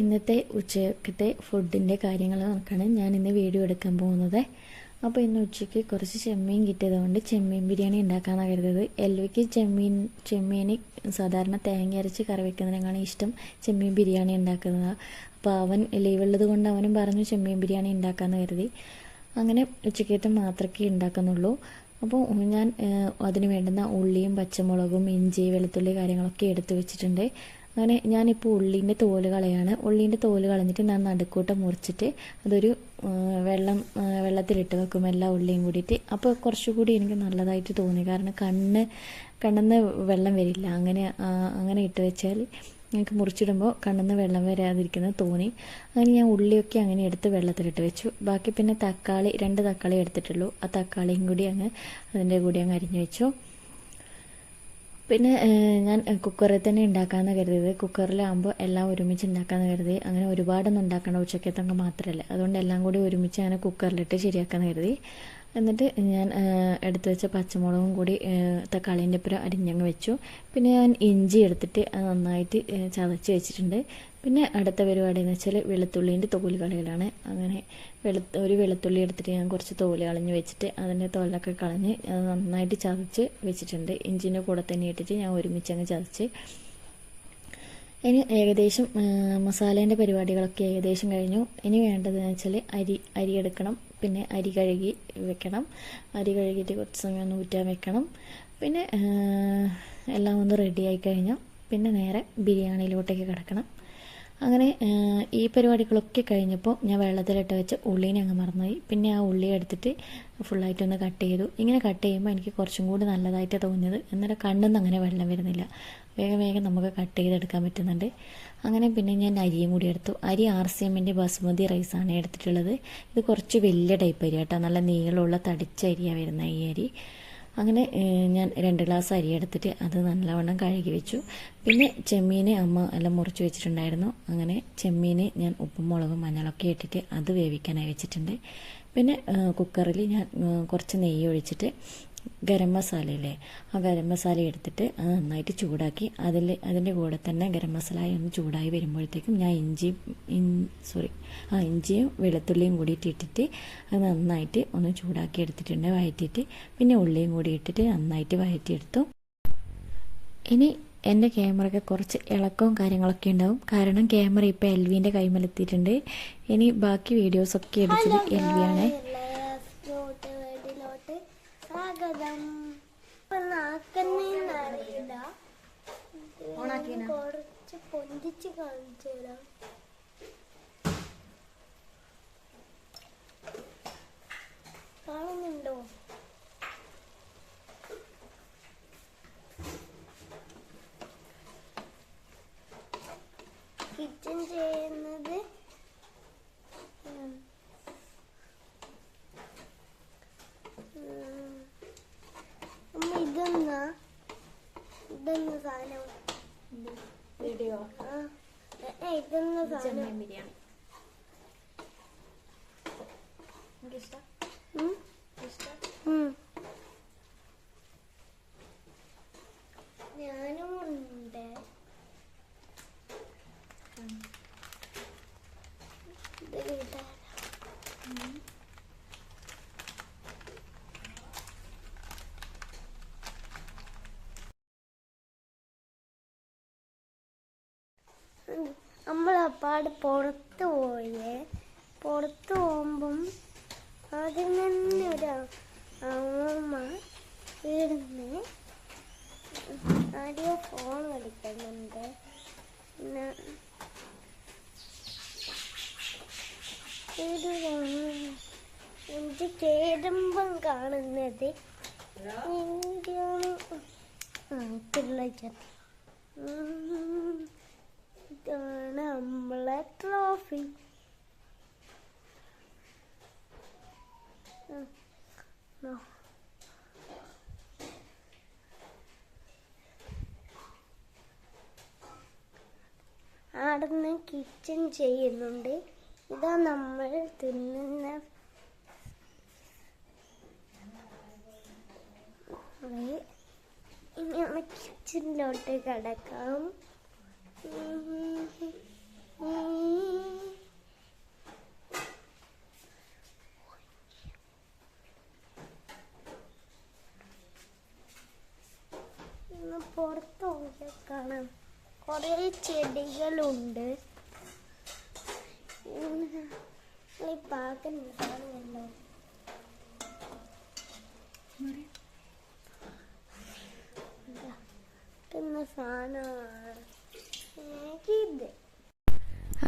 ഇന്നത്തെ ഉച്ചക്കത്തെ ഫുഡിന്റെ കാര്യങ്ങൾ നോക്കാണ്. ഞാൻ ഇന്ന് വീഡിയോ എടുക്കാൻ പോകുന്നത്. അപ്പോൾ ഇന്ന് ഉച്ചയ്ക്ക് കുറച്ച് ചെമ്മീൻ കിട്ടിയതുകൊണ്ട് ചെമ്മീൻ ബിരിയാണി ഉണ്ടാക്കാമെന്നാണ് കരുതത് എൽവിക്ക് ചെമ്മീൻ ചെമ്മീന് സാധാരണ തേങ്ങ അരച്ച് കറി വെക്കുന്നതിനേക്കാളും ഇഷ്ടം ചെമ്മീൻ ബിരിയാണി ഉണ്ടാക്കുന്നത്. അപ്പോൾ അവൻ ലീവുള്ളത് കൊണ്ട് അവനും പറഞ്ഞു ചെമ്മീൻ ബിരിയാണി ഉണ്ടാക്കാമെന്ന് കരുതി. അങ്ങനെ ഉച്ചക്കത്തെ മാത്രമേ ഉണ്ടാക്കുന്നുള്ളൂ. അപ്പോൾ ഞാൻ അതിന് വേണ്ടുന്ന ഉള്ളിയും പച്ചമുളകും ഇഞ്ചി വെളുത്തുള്ളി കാര്യങ്ങളൊക്കെ എടുത്തു വെച്ചിട്ടുണ്ട്. അങ്ങനെ ഞാനിപ്പോൾ ഉള്ളീന്റെ തോൽ കളയാണ്. ഉള്ളീന്റെ തോൽ കളഞ്ഞിട്ട് ഞാൻ നടുക്കൂട്ട മുറിച്ചിട്ട് അതൊരു വെള്ളം വെള്ളത്തിലിട്ട് വെക്കും എല്ലാ ഉള്ളിയും കൂടിയിട്ട്. അപ്പോൾ കുറച്ചുകൂടി എനിക്ക് നല്ലതായിട്ട് തോന്നി. കാരണം കണ്ണ് കണ്ണെന്ന് വെള്ളം വരില്ല. അങ്ങനെ അങ്ങനെ ഇട്ട് വെച്ചാൽ എനിക്ക് മുറിച്ചിടുമ്പോൾ കണ്ണെന്ന് വെള്ളം വരാതിരിക്കുന്നത് തോന്നി. അങ്ങനെ ഞാൻ ഉള്ളിയൊക്കെ അങ്ങനെ എടുത്ത് വെള്ളത്തിലിട്ട് വെച്ചു. ബാക്കി പിന്നെ തക്കാളി രണ്ട് തക്കാളി എടുത്തിട്ടുള്ളൂ. ആ തക്കാളിയും കൂടി അങ്ങ് അതിന്റെ കൂടി അങ്ങ് അരിഞ്ഞു വെച്ചു. പിന്നെ ഞാൻ കുക്കറിൽ തന്നെ ഉണ്ടാക്കാമെന്ന് കരുതിയത്. കുക്കറിലാകുമ്പോൾ എല്ലാം ഒരുമിച്ച് ഉണ്ടാക്കാമെന്ന് കരുതി. അങ്ങനെ ഒരുപാടൊന്നും ഉണ്ടാക്കേണ്ട ഉച്ചക്കത്തൊക്കെ മാത്രമല്ല അതുകൊണ്ട് എല്ലാം കൂടി ഒരുമിച്ച് അങ്ങനെ കുക്കറിലിട്ട് ശരിയാക്കാമെന്ന് കരുതി. എന്നിട്ട് ഞാൻ എടുത്തു വെച്ച പച്ചമുളകും കൂടി തക്കാളീന്റെ ഒപ്പം അരിഞ്ഞങ്ങ് വെച്ചു. പിന്നെ ഞാൻ ഇഞ്ചി എടുത്തിട്ട് നന്നായിട്ട് ചതച്ച് വെച്ചിട്ടുണ്ട്. പിന്നെ അടുത്ത പരിപാടി എന്ന് വെച്ചാൽ വെളുത്തുള്ളീന്റെ തോൽ കളയലാണ്. അങ്ങനെ വെളുത്ത ഒരു വെളുത്തുള്ളി എടുത്തിട്ട് ഞാൻ കുറച്ച് തോൽ കളഞ്ഞ് വെച്ചിട്ട് അതിന്റെ തോലൊക്കെ കളഞ്ഞ് നന്നായിട്ട് ചതച്ച് വെച്ചിട്ടുണ്ട്. ഇഞ്ചിന്റെ കൂടെ തന്നെ ഇട്ടിട്ട് ഞാൻ ഒരുമിച്ച് അങ്ങ് ചതച്ച്. ഇനി ഏകദേശം മസാലേന്റെ പരിപാടികളൊക്കെ ഏകദേശം കഴിഞ്ഞു. ഇനി വേണ്ടതെന്ന് വെച്ചാൽ അരി അരി എടുക്കണം. പിന്നെ അരി കഴുകി വെക്കണം. അരി കഴുകിയിട്ട് കുറച്ച് സമയം ഒന്ന് ഊറ്റാൻ വെക്കണം. പിന്നെ എല്ലാം ഒന്ന് റെഡിയായി കഴിഞ്ഞാൽ പിന്നെ നേരെ ബിരിയാണിയിലോട്ടേക്ക് കിടക്കണം. അങ്ങനെ ഈ പരിപാടികളൊക്കെ കഴിഞ്ഞപ്പോൾ ഞാൻ വെള്ളത്തിലിട്ട് വെച്ച് ഉള്ളീനെ അങ്ങ് മറന്നുപോയി. പിന്നെ ആ ഉള്ളി എടുത്തിട്ട് ഫുള്ളായിട്ടൊന്ന് കട്ട് ചെയ്തു. ഇങ്ങനെ കട്ട് ചെയ്യുമ്പോൾ എനിക്ക് കുറച്ചും കൂടി നല്ലതായിട്ട് തോന്നിയത്. എന്നാലും കണ്ണിന്ന് അങ്ങനെ വെള്ളം വരുന്നില്ല. വേഗം വേഗം നമുക്ക് കട്ട് ചെയ്തെടുക്കാൻ പറ്റുന്നുണ്ട്. അങ്ങനെ പിന്നെ ഞാൻ അരിയും കൂടി എടുത്തു. അരി ആർ സി എമ്മിന്റെ ബസുമതി റൈസാണ് എടുത്തിട്ടുള്ളത്. ഇത് കുറച്ച് വലിയ ടൈപ്പ് അരി കേട്ടോ നല്ല നീളമുള്ള തടിച്ച അരിയാണ് വരുന്നത് ഈ അരി. അങ്ങനെ ഞാൻ രണ്ട് ഗ്ലാസ് അരി എടുത്തിട്ട് അത് നല്ലവണ്ണം കഴുകി വെച്ചു. പിന്നെ ചെമ്മീനെ അമ്മ എല്ലാം മുറിച്ച് വെച്ചിട്ടുണ്ടായിരുന്നു. അങ്ങനെ ചെമ്മീനെ ഞാൻ ഉപ്പും മുളകും മഞ്ഞളൊക്കെ ഇട്ടിട്ട് അത് വേവിക്കാനായി വെച്ചിട്ടുണ്ട്. പിന്നെ കുക്കറിൽ ഞാൻ കുറച്ച് നെയ്യ് ഒഴിച്ചിട്ട് ഗരം മസാലയില്ലേ ആ ഗരം മസാല എടുത്തിട്ട് അത് നന്നായിട്ട് ചൂടാക്കി അതിൽ അതിന്റെ കൂടെ തന്നെ ഗരം മസാല ഒന്ന് ചൂടായി വരുമ്പോഴത്തേക്കും ഞാൻ ഇഞ്ചി സോറി ആ ഇഞ്ചിയും വെളുത്തുള്ളിയും കൂടി ഇട്ടിട്ട് അത് നന്നായിട്ട് ഒന്ന് ചൂടാക്കി എടുത്തിട്ടുണ്ട് വഴറ്റിയിട്ട്. പിന്നെ ഉള്ളിയും കൂടി ഇട്ടിട്ട് നന്നായിട്ട് വഴറ്റിയെടുത്തു. ഇനി എന്റെ ക്യാമറയ്ക്ക് കുറച്ച് ഇളക്കവും കാര്യങ്ങളൊക്കെ ഉണ്ടാവും. കാരണം ക്യാമറ ഇപ്പോൾ എൽ വിന്റെ കൈമലെത്തിയിട്ടുണ്ട്. ഇനി ബാക്കി വീഡിയോസൊക്കെ എടുത്തത് എൽ വി ആണ് സ്പോട്ട് വേർഡിലോട്ട് സ്വാഗതം. നാക്കുന്നറിയില്ല കുറച്ച് പൊന്തിച്ച് കാണിച്ചു തരാം. കാണുന്നുണ്ടോ? കിച്ചൺ ചെയ്യുന്നത് വീഡിയോ സാധനം? ബിരിയാണി എനിക്കിഷ്ടം? ഇഷ്ടം നമ്മളപ്പാട് പുറത്ത് പോയേ. പുറത്ത് പോകുമ്പം ആദ്യം തന്നെ ഒരു അമ്മ ഇരുന്ന് ആദ്യം ഫോൺ കളിക്കുന്നുണ്ട് എനിക്ക് കേടുമ്പം കാണുന്നത്. ആ. ഇതാണ് നമ്മളെ ട്രോഫി അവിടുന്ന് കിച്ചൺ ചെയ്യുന്നുണ്ട്. ഇതാ നമ്മൾ തിന്നുന്ന. ഇനി നമ്മൾ കിച്ചണിലോട്ട് കിടക്കാം. ഒന്ന് പുറത്ത് നോക്കിയാൽ കുറേ ചെടികളുണ്ട്. ഈ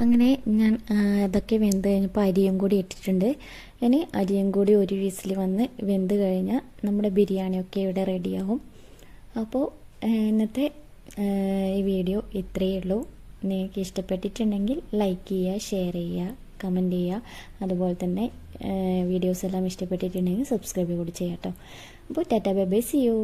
അങ്ങനെ ഞാൻ ഇതൊക്കെ വെന്ത് കഴിഞ്ഞപ്പോൾ അരിയും കൂടി ഇട്ടിട്ടുണ്ട്. ഇനി അരിയും കൂടി ഒരു വിസിൽ വന്ന് വെന്ത് കഴിഞ്ഞാൽ നമ്മുടെ ബിരിയാണിയൊക്കെ ഇവിടെ റെഡിയാവും അപ്പോൾ ഇന്നത്തെ ഈ വീഡിയോ ഇത്രയേ ഉള്ളൂ. നിങ്ങൾക്ക് ഇഷ്ടപ്പെട്ടിട്ടുണ്ടെങ്കിൽ ലൈക്ക് ചെയ്യുക ഷെയർ ചെയ്യുക കമന്റ് ചെയ്യുക. അതുപോലെ തന്നെ വീഡിയോസ് എല്ലാം ഇഷ്ടപ്പെട്ടിട്ടുണ്ടെങ്കിൽ സബ്സ്ക്രൈബ് കൂടി ചെയ്യാം കേട്ടോ അപ്പോൾ tata bye bye see you